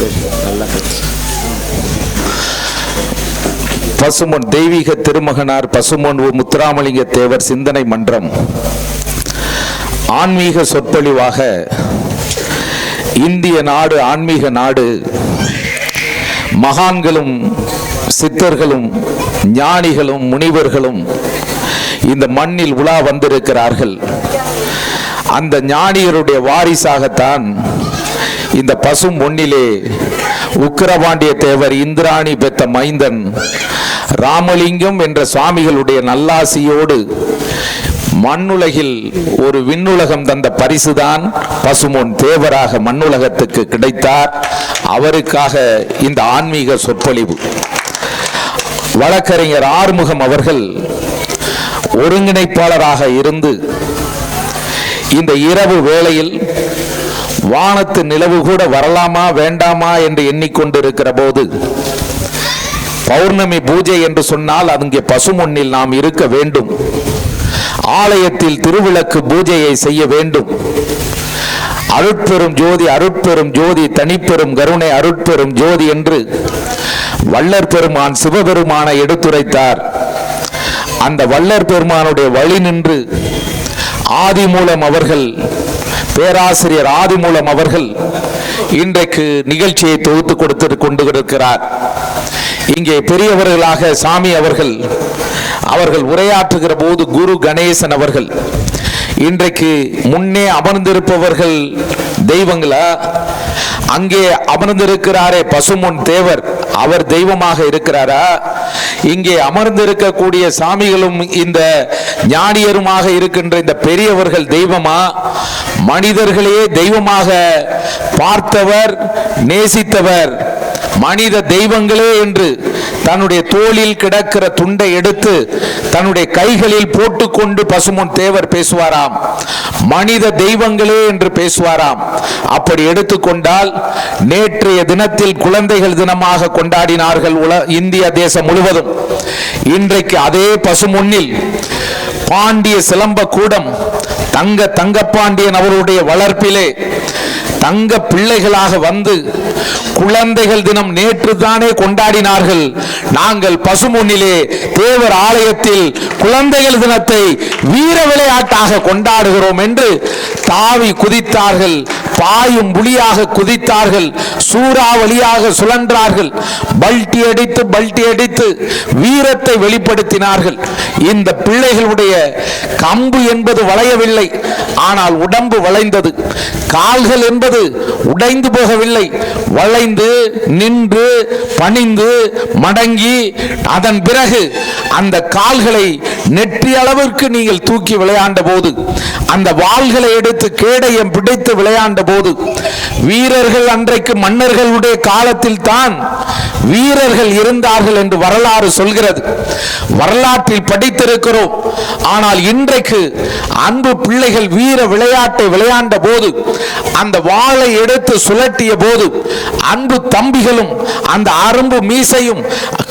பேசு. பசுமொன் தெய்வீக திருமகனார் பசுமொன். முத்துராமலிங்க தேவர் சிந்தனை மன்றம். ஆன்மீக சொற்பொழிவாக இந்திய நாடு ஆன்மீக நாடு மகான்களும் சித்தர்களும் ஞானிகளும் முனிவர்களும் இந்த மண்ணில் உலா வந்திருக்கிறார்கள். அந்த ஞானியருடைய வாரிசாகத்தான் இந்த பசும் பொன்னிலே உக்கிரபாண்டிய தேவர் இந்திராணி பெத்த மைந்தன் ராமலிங்கம் என்ற சுவாமிகளுடைய நல்லாசியோடு மண்ணுலகில் ஒரு விண்ணுலகம் தந்த பரிசுதான் பசுமொன் தேவராக மண்ணுலகத்துக்கு கிடைத்தார். அவருக்காக இந்த ஆன்மீக சொற்பொழிவு. வழக்கறிஞர் ஆறுமுகம் அவர்கள் ஒருங்கிணைப்பாளராக இருந்து இந்த இரவு வேளையில் வானத்து நிலவு கூட வரலாமா வேண்டாமா என்று எண்ணிக்கொண்டிருக்கிற போது பௌர்ணமி பூஜை என்று சொன்னால் அங்கே பசுமொன்னில் நாம் இருக்க வேண்டும். ஆலயத்தில் திருவிளக்கு பூஜையை செய்ய வேண்டும். அருட்பெரும் ஜோதி அருட்பெரும் ஜோதி தனிப்பெரும் கருணை அருட்பெரும் ஜோதி என்று வள்ளற் பெருமான் சிவபெருமானை எடுத்துரைத்தார். அந்த வள்ளற் பெருமானுடைய வழி நின்று ஆதிமூலம் அவர்கள் பேராசிரியர் ஆதிமூலம் அவர்கள் இன்றைக்கு நிகழ்ச்சியை தொகுத்து கொடுத்து கொண்டு இருக்கிறார் இங்கே பெரியவர்களாக சாமி அவர்கள் அவர்கள் உரையாற்றுகிற போது குரு கணேசன் அவர்கள் இன்றைக்கு முன்னே அமர்ந்திருப்பவர்கள் தெய்வங்களா? அங்கே அமர்ந்திருக்கிறாரே பசுமுன் தேவர். அவர் தெய்வமாக இருக்கிறாரா? இங்கே அமர்ந்திருக்கக்கூடிய சாமிகளும் இந்த ஞானியருமாக இருக்கின்ற இந்த பெரியவர்கள் தெய்வமா? மனிதர்களே தெய்வமாக பார்த்தவர் நேசித்தவர். மனித தெய்வங்களே என்று தன்னுடைய தோளில் கிடக்கிற துண்டை எடுத்து தன்னுடைய கைகளில் போட்டுக்கொண்டு பசுமுன் தேவர் பேசுவாராம். மனித தெய்வங்களே என்று பேசுவாராம். அப்படி எடுத்துக்கொண்டால் நேற்றைய தினத்தில் குழந்தைகள் தினமாக கொண்டாடினார்கள் உல இந்திய தேசம் முழுவதும். இன்றைக்கு அதே பசுமுன்னில் பாண்டிய சிலம்ப கூடம் தங்க தங்கப்பாண்டியன் அவருடைய வளர்ப்பிலே தங்க பிள்ளைகளாக வந்து குழந்தைகள் தினம் நேற்று தானே கொண்டாடினார்கள். நாங்கள் பசுமுன்னிலே தேவர் ஆலயத்தில் குழந்தைகள் தினத்தை வீர விளையாட்டாக கொண்டாடுகிறோம் என்று தாவி குதித்தார்கள். பாயும் புலியாக குதித்தார்கள் சூறாவளியாக சுழன்றார்கள். பல்டி அடித்து பல்டி அடித்து வீரத்தை வெளிப்படுத்தினார்கள். இந்த பிள்ளைகளுடைய கம்பு என்பது வளையவில்லை ஆனால் உடம்பு வளைந்தது. கால்கள் என்பது உடைந்து போகவில்லை வளைந்து நின்று பணிந்து மடங்கி அதன் பிறகு அந்த கால்களை நெற்றி அளவிற்கு நீங்கள் தூக்கி விளையாண்ட போது அந்த வாள்களை எடுத்து கேடயம் பிடித்து விளையாண்ட போது வீரர்கள் அன்றைக்கு மன்னர்களுடைய காலத்தில் தான் வீரர்கள் இருந்தார்கள் என்று வரலாறு சொல்கிறது. வரலாற்றில் படித்திருக்கிறோம். ஆனால் இன்றைக்கு அன்பு பிள்ளைகள் வீர விளையாட்டை விளையாண்ட போது அந்த வாளை எடுத்து சுழட்டிய போது அன்பு தம்பிகளும் அந்த அரும்பு மீசையும்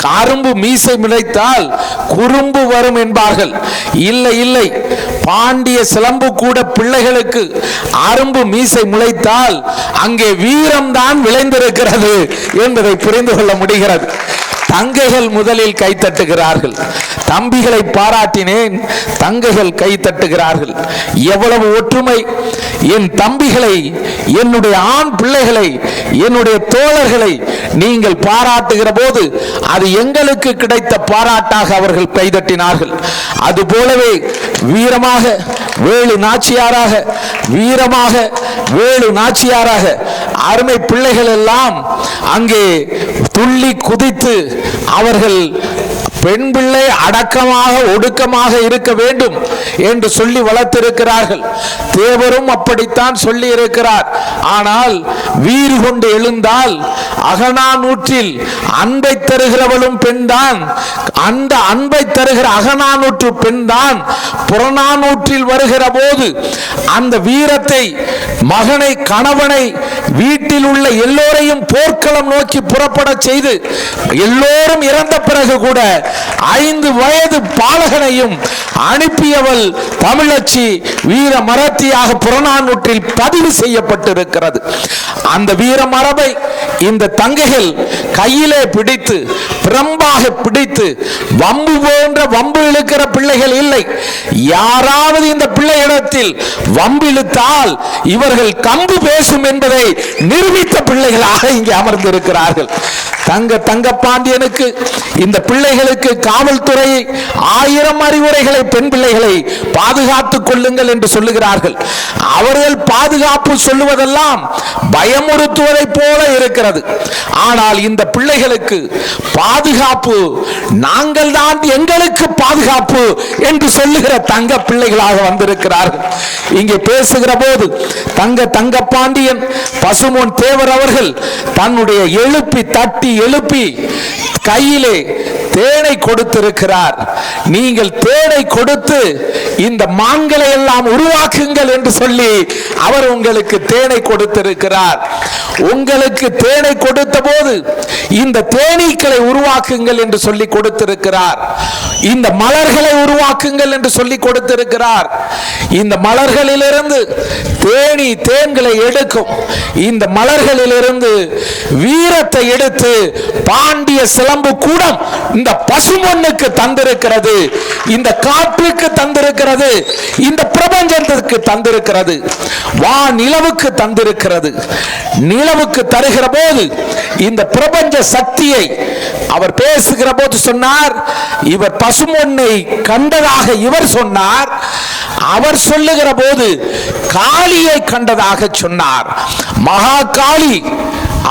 கரும்பு மீசை முளைத்தால் குறும்பு வரும் என்பார்கள். இல்லை இல்லை. பாண்டிய சிலம்பு கூட பிள்ளைகளுக்கு அரும்பு மீசை முளைத்தால் அங்கே வீரம்தான் விளைந்திருக்கிறது என்பதை புரிந்து கொள்ள முடிகிறது. தங்கைகள் முதலில் கை தட்டுகிறார்கள். தம்பிகளை பாராட்டினேன் தங்கைகள் கை தட்டுகிறார்கள். எவ்வளவு ஒற்றுமை! என் தம்பிகளை என்னுடைய ஆண் பிள்ளைகளை என்னுடைய தோழர்களை நீங்கள் பாராட்டுகிற போது அது எங்களுக்கு கிடைத்த பாராட்டாக அவர்கள் கைதட்டினார்கள் அது போலவே வீரமாக வேலு நாச்சியாராக வீரமாக வேலு நாச்சியாராக அருமை பிள்ளைகள் எல்லாம் அங்கே துள்ளி குதித்து அவர்கள் பெண் பிள்ளை அடக்கமாக ஒடுக்கமாக இருக்க வேண்டும் என்று சொல்லி வளர்த்திருக்கிறார்கள். தேவரும் அப்படித்தான் சொல்லி இருக்கிறார் ஆனால் வீறு கொண்டு எழுந்தால் அகனா நூற்றில் அன்பை தருகிறவளும் பெண்தான் அந்த அன்பை தருகிற அகநானூற்று பெண்தான் புறநானூற்றில் வருகிற போது அந்த வீரத்தை மகனை கணவனை வீட்டில் உள்ள எல்லோரையும் போர்க்களம் நோக்கி புறப்பட செய்து எல்லோரும் இறந்த பிறகு கூட ஐந்து வயது பாலகனையும் அனுப்பியவள் தமிழச்சி வீர மரத்தியாக புறநானூற்றில் பதிவு செய்யப்பட்டிருக்கிறது. அந்த வீர மரபை இந்த தங்கைகள் கையிலே பிடித்து பிரம்பாக பிடித்து வம்பு போன்ற வம்பு இழுக்கிற பிள்ளைகள் இல்லை. யாராவது இந்த பிள்ளையிடத்தில் வம்பு இழுத்தால் இவர்கள் கம்பு பேசும் என்பதை நிரூபித்த பிள்ளைகளாக இங்கே அமர்ந்திருக்கிறார்கள். தங்க தங்கப்பாண்டியனுக்கு இந்த பிள்ளைகளுக்கு காவல்துறை ஆயிரம் அறிவுரைகளை பெண் பிள்ளைகளை பாதுகாத்துக் கொள்ளுங்கள் என்று சொல்லுகிறார்கள். அவர்கள் பாதுகாப்பு சொல்லுவதெல்லாம் பயமுறுத்துவதை போல இருக்கிறது. ஆனால் இந்த பிள்ளைகளுக்கு பாதுகாப்பு நாங்கள் தான் எங்களுக்கு பாதுகாப்பு என்று சொல்லுகிற தங்க பிள்ளைகளாக வந்திருக்கிறார்கள். இங்கே பேசுகிற போது தங்க தங்க பாண்டியன் பசுமோன் தேவர் அவர்கள் தன்னுடைய எழுப்பி தட்டி எழுப்பி கையிலே தேனை கொடுத்திருக்கிறார். நீங்கள் தேனை கொடுத்து இந்த மான்களை எல்லாம் உருவாக்குங்கள் என்று சொல்லி அவர் உங்களுக்கு தேனை கொடுத்திருக்கிறார். உங்களுக்கு தேனை கொடுத்த போது இந்த தேனீக்களை உருவாக்குங்கள் என்று சொல்லி கொடுத்திருக்கிறார். இந்த மலர்களை உருவாக்குங்கள் என்று சொல்லி கொடுத்திருக்கிறார். இந்த மலர்களிலிருந்து தேனி தேன்களை எடுக்கும். இந்த மலர்களிலிருந்து வீரத்தை எடுத்து பாண்டிய சிலம்பு கூடம் இந்த பசுமொன்னுக்கு தந்திருக்கிறது. இந்த காற்றுக்கு தந்திருக்கிறது. இந்த உலகத்திற்கு தந்திருக்கிறது. வா நிலவுக்கு தந்திருக்கிறது. நிலவுக்கு தருகிற போது இந்த பிரபஞ்ச சக்தியை அவர் பேசுகிற போது சொன்னார் இவர் பசுமொன்னை கண்டதாக இவர் சொன்னார் அவர் சொல்லுகிற போது காளியை கண்டதாக சொன்னார். மகா காளி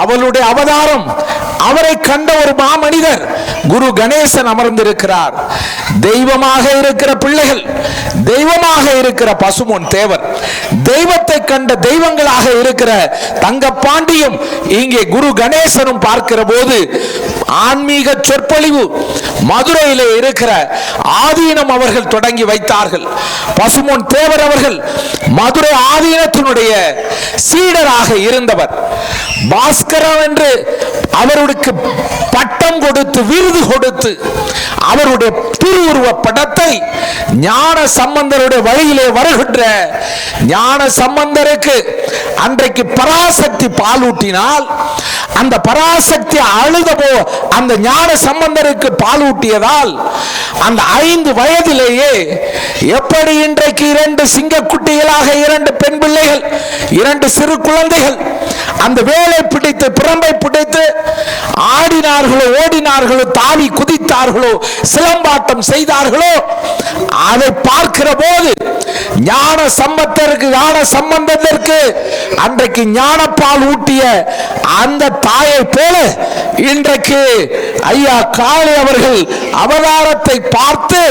அவளுடைய அவதாரம் அவரை கண்ட ஒரு மாமனிதர் குரு கணேசன் அமர்ந்திருக்கிறார். தெய்வமாக இருக்கிற பிள்ளைகள் தெய்வமாக இருக்கிற பசுமோன் தேவர் தெய்வத்தை கண்ட தெய்வங்களாக இருக்கிற தங்க பாண்டியும் இங்கே குரு கணேசனும் பார்க்கிற போது ஆன்மீக சொற்பொழிவு மதுரையில இருக்கிற ஆதீனம் அவர்கள் தொடங்கி வைத்தார்கள். பசுமோன் தேவர் அவர்கள் மதுரை ஆதீனத்தினுடைய சீடராக இருந்தவர். பாஸ்கரம் என்று அவருக்கு பட்டம் கொடுத்து விருது கொடுத்து அவருடைய திருவுருவ படத்தை ஞான சம்பந்தருடைய வழியிலே வருகின்ற ஞான சம்பந்தருக்கு அன்றைக்கு பராசக்தி பாலூட்டினால் அந்த பராசக்தி அழுதபோ அந்த ஞான சம்பந்தருக்கு பாலூட்டியதால் அந்த ஐந்து வயதிலேயே எப்படி இன்றைக்கு இரண்டு சிங்கக்குட்டிகளாக இரண்டு பெண் பிள்ளைகள் இரண்டு சிறு குழந்தைகள் அந்த வேலை பிடித்து பிரம்பை பிடித்து ஆடினார்களோ ஓடினார்களோ தாவி குதித்தார்களோ சிலம்பாட்டம் செய்தார்களோ அதை பார்க்கிற போது ஞான சம்பத்தருக்கு ஞான சம்பந்தத்திற்கு அன்றைக்கு ஞானப்பால் ஊட்டிய அந்த தாயை போல இன்றைக்கு ஐயா காளி அவர்கள் அவதாரத்தை பார்த்து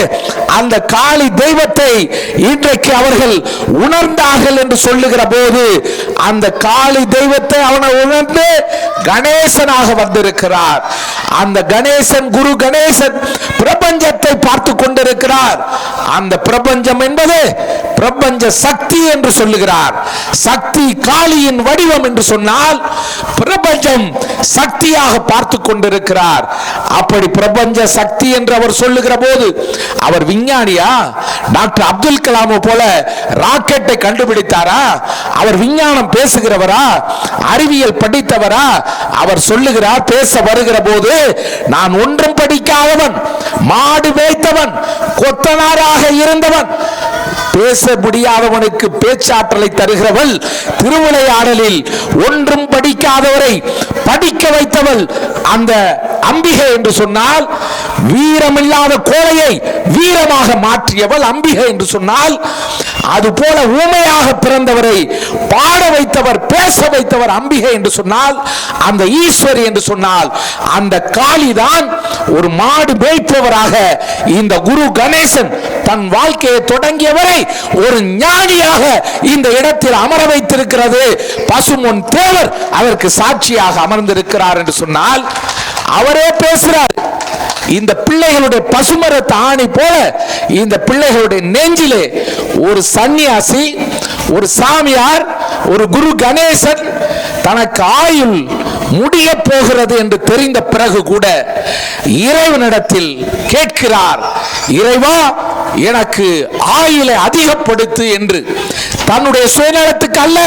அந்த காளி தெய்வத்தை இன்றைக்கு அவர்கள் உணர்ந்தார்கள் என்று சொல்லுகிற போது அந்த காளி தெய்வத்தை அவனை உணர்ந்து கணேசனாக வந்திருக்கிறார். அந்த கணேசன் குரு கணேசன் பிரபஞ்சத்தை பார்த்து கொண்டிருக்கிறார். அந்த பிரபஞ்சம் என்பது பிரபஞ்ச சக்தி என்று சொல்லுகிறார். சக்தி காளியின் வடிவம் என்று சொன்னால் பிரபஞ்சம் சக்தியாக பார்த்து கொண்டிருக்கிறார். அப்படி பிரபஞ்ச சக்தி என்று அவர் சொல்லுகிற போது அவர் விஞ்ஞானியா? டாக்டர் அப்துல் கலாம் போல ராக்கெட்டை கண்டுபிடித்தாரா? அவர் விஞ்ஞானம் பேசுகிறவரா? அறிவியல் படித்தவரா? அவர் சொல்லுகிறார் பேச வருகிற போது நான் ஒன்றும் படிக்காதவன் மாடு மேய்த்தவன் கொத்தனாராக இருந்தவன் பேச முடியாதவனுக்கு பேச்சாற்றலை தருகிறவள் திருவிளையாடலில் ஒன்றும் படிக்காதவரை படிக்க வைத்தவள் அந்த அம்பிகை என்று சொன்னால் வீரமில்லாத கோழையை வீரமாக மாற்றியவள் அம்பிகை என்று சொன்னால் அது போல ஊமையாக பிறந்தவரை பாட வைத்தவர் பேச வைத்தவர் அம்பிகை என்று சொன்னால் அந்த ஈஸ்வரி என்று சொன்னால் அந்த காளிதான் ஒரு மாடு மேய்ப்பவராக இந்த குரு கணேசன் தன் வாழ்க்கையை தொடங்கியவரை ஒரு ஞானியாக இந்த இடத்தில் அமர வைத்திருக்கிறது. பசுமொன் தேவர் அதற்கு சாட்சியாக அமர்ந்திருக்கிறார் என்று சொன்னால் அவரே பேசுறார். இந்த பிள்ளைகளுடைய பசுமரத்து ஆணி போல இந்த பிள்ளைகளுடைய நெஞ்சிலே ஒரு சந்நியாசி ஒரு சாமியார் ஒரு குரு கணேசன் தனக்கு ஆயுள் முடிய போகிறது என்று தெரிந்த பிறகு கூட இறைவனிடத்தில் கேட்கிறார் இறைவா எனக்கு ஆயுளை அதிகப்படுத்து என்று. தன்னுடைய சுயநலத்துக்கு அல்ல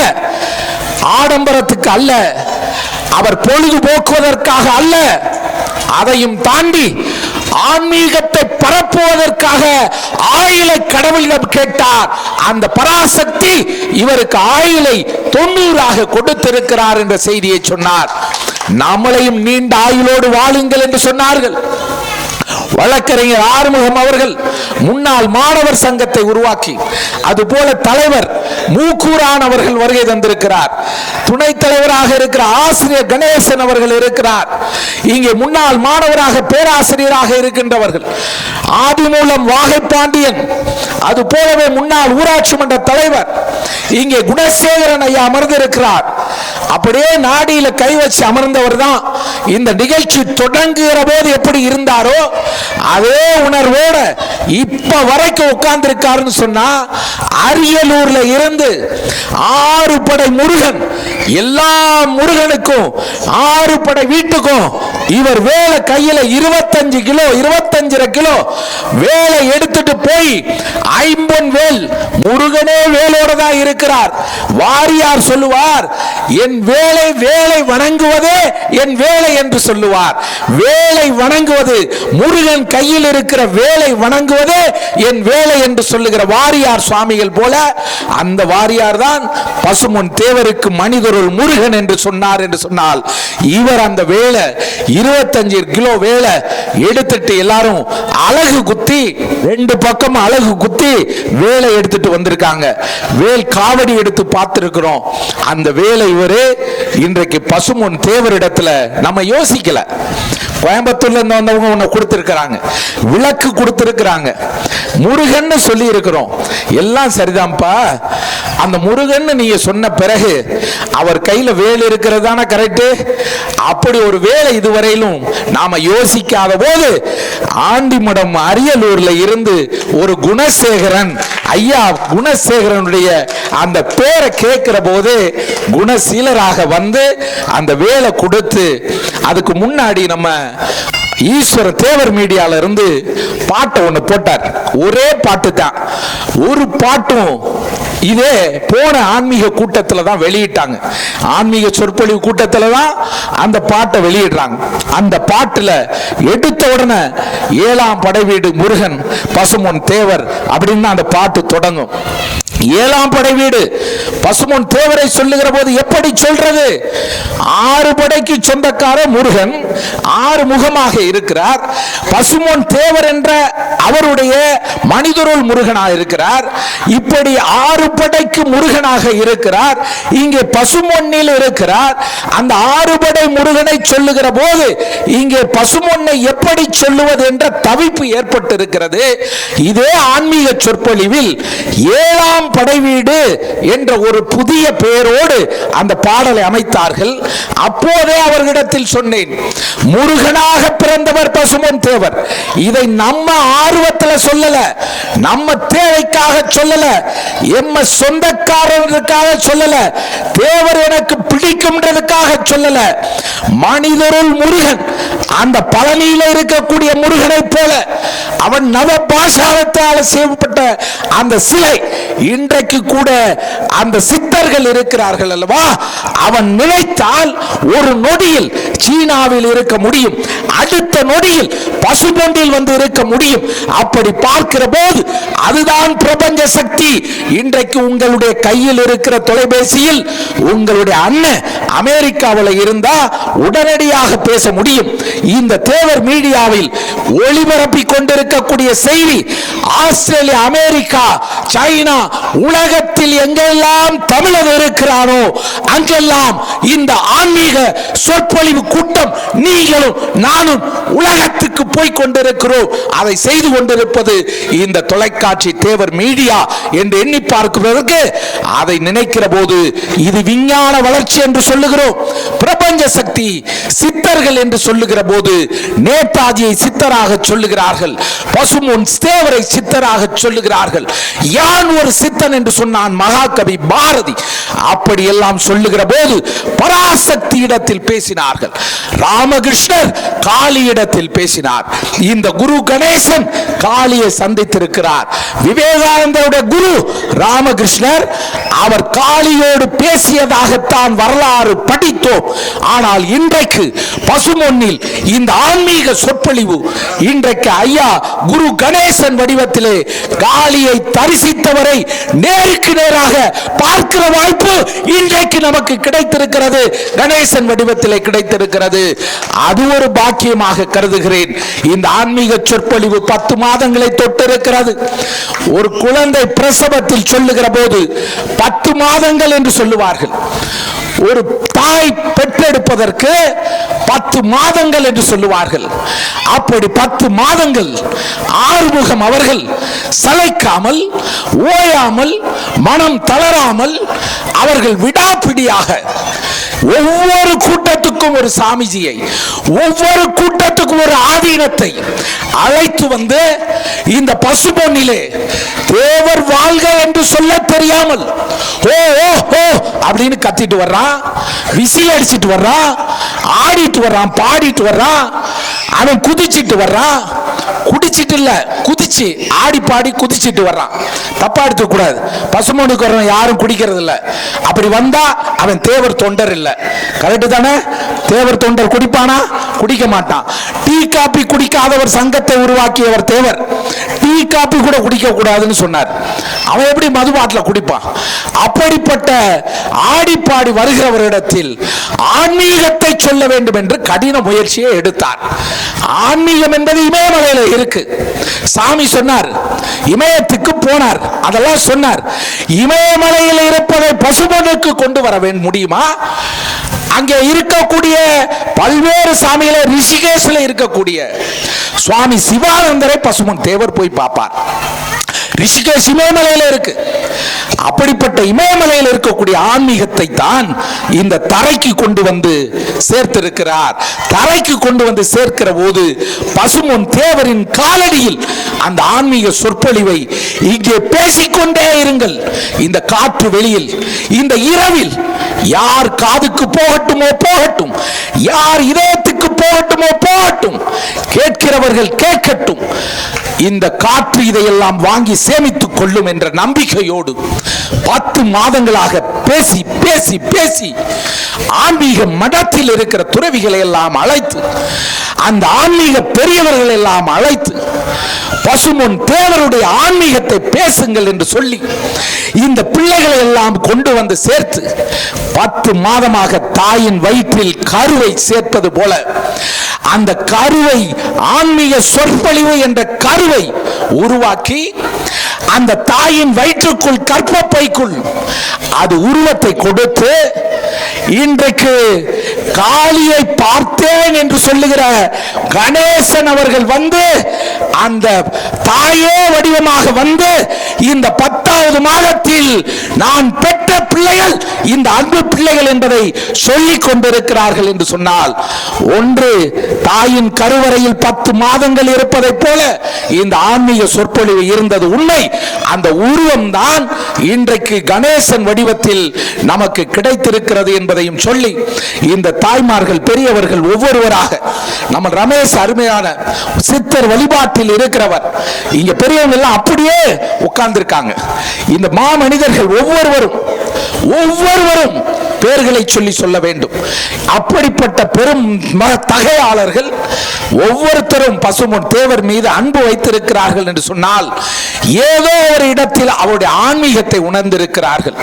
ஆடம்பரத்துக்கு அல்ல அவர் பொழுது போக்குவதற்காக அல்ல. அதையும் தாண்டி ஆன்மீகத்தை பரப்புவதற்காக ஆயிலை கடவுளிடம் கேட்டார். அந்த பராசக்தி இவருக்கு ஆயிலை தொண்ணூறாக கொடுத்திருக்கிறார் என்ற செய்தியை சொன்னார். நம்மளையும் நீண்ட ஆயுளோடு வாழுங்கள் என்று சொன்னார்கள். வழக்கறிஞர் ஆறுமுகம் அவர்கள் முன்னாள் மாணவர் சங்கத்தை உருவாக்கி அதுபோல தலைவர் மூக்கூரான் அவர்கள் வருகை தந்திருக்கிறார். துணைத் தலைவராக இருக்கிற ஆசிரியர் கணேசன் அவர்கள் இருக்கிறார். இங்கே முன்னாள் மாணவராக பேராசிரியராக இருக்கின்றவர்கள். ஆதிமூலம் வாகைப்பாண்டியன் அது போலவே முன்னாள் ஊராட்சி மன்ற தலைவர் இங்கே குணசேகரன் ஐயா அமர்ந்திருக்கிறார். அப்படியே நாடியில கை வச்சு அமர்ந்தவர் தான் இந்த நிகழ்ச்சி தொடங்குகிற போது எப்படி இருந்தாரோ அதே உணர்வோட இப்ப வரைக்கும் உட்கார்ந்து சொன்னா அரியலூர்ல இருந்து ஆறு படை முருகன் எல்லா முருகனுக்கும் ஆறு படை வீட்டுக்கும் இவர் வேலை கையில இருபத்தஞ்சு கிலோ இருபத்தஞ்சரை கிலோ வேலை எடுத்துட்டு போய் ஐம்பொன் வேல் முருகனே வேலோட தான் இருக்கிறார். வாரியார் சொல்லுவார் என் வேலை வேலை வணங்குவதே என் வேலை என்று சொல்லுவார். வேலை வணங்குவது முருகன் கையில் இருக்கிற வேலை வணங்குவதே என் வேலை என்று சொல்லுகிற வாரியார் சுவாமிகள் போல அந்த வாரியார் தான் பசுமொன் தேவருக்கு மனிதருள் முருகன் என்று சொன்னார் என்று சொன்னால் இவர் அந்த வேலை இருபத்தஞ்சு கிலோ வேலை எடுத்துட்டு எல்லாரும் அழகு குத்தி ரெண்டு பக்கம் அழகு குத்தி வேலை எடுத்துட்டு வந்திருக்காங்க. வேல் காவடி எடுத்து பார்த்திருக்கிறோம். அந்த வேலை இவரு இன்றைக்கு பசுமுன் தேவரிடத்துல நம்ம யோசிக்கல. கோயம்புத்தூர்ல இருந்து வந்தவங்க ஒண்ணு கொடுத்திருக்கிறாங்க. விளக்கு கொடுத்திருக்கிறாங்க. முருகன்னு சொல்லி இருக்கிறோம் எல்லாம் சரிதான்ப்பா. அந்த முருகன்னு நீங்க சொன்ன பிறகு அவர் கையில வேல் இருக்கிறது தானே கரெக்ட் அப்படி ஒரு வேலை இதுவரையிலும் நாம யோசிக்காத போது ஆண்டிமடம் அரியலூர்ல இருந்து ஒரு குணசேகரன் ஐயா குணசேகரனுடைய அந்த பேரை கேட்கிற போது குணசீலராக வந்து அந்த வேலை கொடுத்து அதுக்கு முன்னாடி நம்ம ஈஸ்வர தேவர் மீடியால இருந்து பாட்டை ஒன்று போட்டார். ஒரே பாட்டு தான் ஒரு பாட்டும் இதே போன ஆன்மீக கூட்டத்தில் தான் வெளியிட்டாங்க. ஆன்மீக சொற்பொழிவு கூட்டத்தில் தான் அந்த பாட்டை வெளியிடுறாங்க. அந்த பாட்டில் எடுத்த உடனே ஏழாம் படை வீடு முருகன் பசுமொன் தேவர் அப்படின்னு தான் அந்த பாட்டு தொடங்கும். ஏழாம் படை வீடு. பசுமோன் தேவரை சொல்லுகிற போது எப்படி சொல்றது? ஆறு படைக்கு சொந்தக்கார முருகன் ஆறு முகமாக இருக்கிறார். பசுமோன் தேவர் என்ற அவருடைய மனிதருள் முருகனாக இருக்கிறார். இப்படி ஆறு படைக்கு முருகனாக இருக்கிறார். இங்கே பசுமொன்னில் இருக்கிறார். அந்த ஆறு படை முருகனை சொல்லுகிற போது இங்கே பசுமொன்னை எப்படி சொல்லுவது என்ற தவிப்பு ஏற்பட்டிருக்கிறது. இதே ஆன்மீக சொற்பொழிவில் ஏழாம் படை வீடு என்ற ஒரு புதிய பெயரோடு அந்த பாடலை அமைத்தார்கள். அப்போதே அவர்களிடத்தில் சொன்னேன் முருகனாக பிறந்தவர் பசுமன் தேவர். இதை நம்ம ஆர்வத்துல சொல்லல நம்ம தேவைக்காக சொல்லல எம்ம சொந்தக்காரர்களுக்காக சொல்லல தேவர் எனக்கு பிடிக்கும்ன்றதுக்காக சொல்லல. மனிதருள் முருகன் அந்த பழனியில இருக்கக்கூடிய முருகனை போல அவன் நவ பாஷாரத்தால் செய்யப்பட்ட அந்த சிலை. இன்றைக்கு கூட அந்த சித்தர்கள் இருக்கிறார்கள் அல்லவா? அவன் நினைத்தால் ஒரு நொடியில் சீனாவில் இருக்க முடியும். அடுத்த நொடியில் பசுபொண்டில் வந்து இருக்க முடியும். அப்படி பார்க்கிற போது அதுதான் பிரபஞ்ச சக்தி. இன்றைக்கு உங்களுடைய கையில் இருக்கிற தொலைபேசியில் உங்களுடைய அண்ணன் அமெரிக்காவில் இருந்தா உடனடியாக பேச முடியும். இந்த தேவர் மீடியாவில் ஒளிபரப்பி கொண்டிருக்கக்கூடிய செய்தி ஆஸ்திரேலியா அமெரிக்கா சைனா உலகத்தில் எங்கெல்லாம் தமிழர் இருக்கிறானோ அங்கெல்லாம் இந்த ஆன்மீக சொற்பொழிவு கூட்டம் நீங்களும் நானும் உலகத்துக்கு போய் கொண்டிருக்கிறோம். அதை செய்து கொண்டிருப்பது இந்த தொலைக்காட்சி தேவர் மீடியா என்று எண்ணி பார்க்கிறதற்கு அதை நினைக்கிற போது இது விஞ்ஞான வளர்ச்சி என்று சொல்லுகிறோம். சக்தி சித்தர்கள் என்று சொல்லுகிற போது நேதாஜியை சித்தராக சொல்லுகிறார்கள் பசுமுன் தேவரை சித்தராக சொல்லுகிறார்கள். யான் ஒரு சித்தன் என்று சொன்னான் மகாகவி பாரதி. அப்படி எல்லாம் சொல்லுகிற போது பராசக்தி இடத்தில் பேசினார்கள். ராமகிருஷ்ணர் காளியிடத்தில் பேசினார். இந்த குரு கணேசன் காளியை சந்தித்திருக்கிறார். விவேகானந்தருடைய குரு ராமகிருஷ்ணர் அவர் காளியோடு பேசியதாகத்தான் வரலாறு படித்தோம். ஆனால் இன்றைக்கு பசுமொன்னில் இந்த ஆன்மீக சொற்பொழிவு இன்றைக்கு ஐயா குரு கணேசன் வடிவத்திலே காளியை தரிசித்தவரை நேருக்கு நேராக பார்க்கிற வாய்ப்பு இன்றைக்கு நமக்கு கிடைத்திருக்கிறது. கணேசன் வடிவத்திலே கிடைத்திருக்கிறது. அது ஒரு பாக்கியமாக கருதுகிறேன். இந்த ஆன்மீக சொற்பொழிவு பத்து மாதங்களை தொட்டிருக்கிறது. ஒரு குழந்தை பிரசவத்தில் சொல்லுகிற போது பத்து மாதங்கள் என்று சொல்லுவார்கள். ஒரு தாய் பெற்றெடுப்பதற்கு பத்து மாதங்கள் என்று சொல்லுவார்கள். அப்படி பத்து மாதங்கள் ஆறுமுகம் அவர்கள் சளைக்காமல் ஓயாமல் மனம் தளராமல் அவர்கள் விடாப்பிடியாக ஒவ்வொரு கூட்டத்துக்கும் ஒரு சாமிஜியை ஒவ்வொரு கூட்டத்துக்கும் ஒரு ஆதீனத்தை அழைத்து வந்து இந்த பசு பொண்ணிலே தேவர் வாழ்க என்று சொல்ல தெரியாமல் ஓ ஓ ஓ அப்படின்னு கத்திட்டு வர்றான் விசில் அடிச்சிட்டு வர்றான் ஆடிட்டு வர்றான் பாடிட்டு வர்றான் அவன் குதிச்சிட்டு வர்றான் குடிச்சிட்டு இல்ல குதிச்சு ஆடி பாடி குதிச்சிட்டு வர்றான். தப்பா எடுத்துக்க கூடாது பசுமனுக்கு வர்றவன் யாரும் குடிக்கிறது இல்ல அப்படி வந்தா அவன் தேவர் தொண்டர் இல்ல. கரெக்ட் தானே? தேவர் தொண்டர் குடிப்பானா? குடிக்க மாட்டான். டீ காப்பி குடிக்காதவர் சங்கத்தை உருவாக்கியவர் தேவர். டீ காப்பி கூட குடிக்க கூடாதுன்னு சொன்னார். அவன் எப்படி மது பாட்டில் குடிப்பான்? அப்படிப்பட்ட ஆடிப்பாடி வருகிறவரிடத்தில் ஆன்மீகத்தை சொல்ல வேண்டும் என்று கடின முயற்சியை எடுத்தார் ஆன்மீகம் என்பது இமயமலையில இருக்கு. சாமி சொன்னார் இமயத்துக்கு போனார். அதெல்லாம் சொன்னார் இமயமலையில் இருப்பதை பசுபனுக்கு கொண்டு வர வேண்டும் முடியுமா? அங்கே இருக்கக்கூடிய பல்வேறு சாமிகளை ரிஷிகேஷ்ல இருக்கக்கூடிய சுவாமி சிவானந்தரை பசுமன் தேவர் போய் பார்ப்பார். ரிஷிகேஷ் இமயமலையில இருக்கு. அப்படிப்பட்ட இமயமலையில் இருக்கக்கூடிய ஆன்மீகத்தை தான் இந்த தரைக்கு கொண்டு வந்து சேர்த்திருக்கிறார். தரைக்கு கொண்டு வந்து சேர்க்கிற போது பசுமொன் தேவரின் காலடியில் அந்த ஆன்மீக சொற்பொழிவை இங்கே பேசிக்கொண்டே இருங்கள். இந்த காற்று வெளியில் இந்த இரவில் யார் காதுக்கு போகட்டுமோ போகட்டும். யார் இதயத்துக்கு போகட்டுமோ போகட்டும். கேட்கிறவர்கள் கேட்கட்டும். இந்த காற்று இதையெல்லாம் வாங்கி சேமித்துக் கொள்ளும் என்ற நம்பிக்கையோடு பத்து மாதங்களாக பேசி பேசி பேசி ஆன்மீக மடத்தில் இருக்கிற துறவிகளை எல்லாம் அழைத்து அந்த ஆன்மீக பெரியவர்கள் எல்லாம் அழைத்து பசுமுன் தேவருடைய ஆன்மீகத்தை பேசுங்கள் என்று சொல்லி இந்த பிள்ளைகளை எல்லாம் கொண்டு வந்து சேர்த்து பத்து மாதமாக தாயின் வயிற்றில் கருவை சேர்ப்பது போல அந்த கருவை ஆன்மீக சொற்பொழிவு என்ற கருவை உருவாக்கி அந்த தாயின் வயிற்றுக்குள் கற்பப்பைக்குள் அது உருவத்தை கொடுத்து இன்றைக்கு காளியை பார்த்தேன் என்று சொல்லுகிற கணேசன் அவர்கள் வந்து அந்த தாயே வடிவமாக வந்து இந்த பத்தாவது மாதத்தில் நான் பெற்ற பிள்ளைகள் இந்த அன்பு பிள்ளைகள் என்பதை சொல்லிக் கொண்டிருக்கிறார்கள் என்று சொன்னால் ஒன்று தாயின் கருவறையில் பத்து மாதங்கள் இருப்பதைப் போல இந்த ஆன்மீக சொற்பொழிவு இருந்தது உண்மை. அந்த உருவம் தான் இன்றைக்கு கணேசன் வடிவத்தில் நமக்கு கிடைத்திருக்கிறது என்பதையும் சொல்லி இந்த தாய்மார்கள் பெரியவர்கள் ஒவ்வொருவராக நம்ம ரமேஷ் அருமையான சித்தர் வழிபாட்டில் இருக்கிறவர் இங்க பெரியவங்க எல்லாம் அப்படியே உட்கார்ந்திருக்காங்க. இந்த மாமனிதர்கள் ஒவ்வொருவரும் ஒவ்வொருவரும் பேர்களை சொல்லி சொல்ல வேண்டும். அப்படிப்பட்ட பெரும் தகையாளர்கள் ஒவ்வொருத்தரும் பசுமொன் தேவர் மீது அன்பு வைத்திருக்கிறார்கள் என்று சொன்னால் ஏதோ ஒரு இடத்தில் அவருடைய ஆன்மீகத்தை உணர்ந்திருக்கிறார்கள்.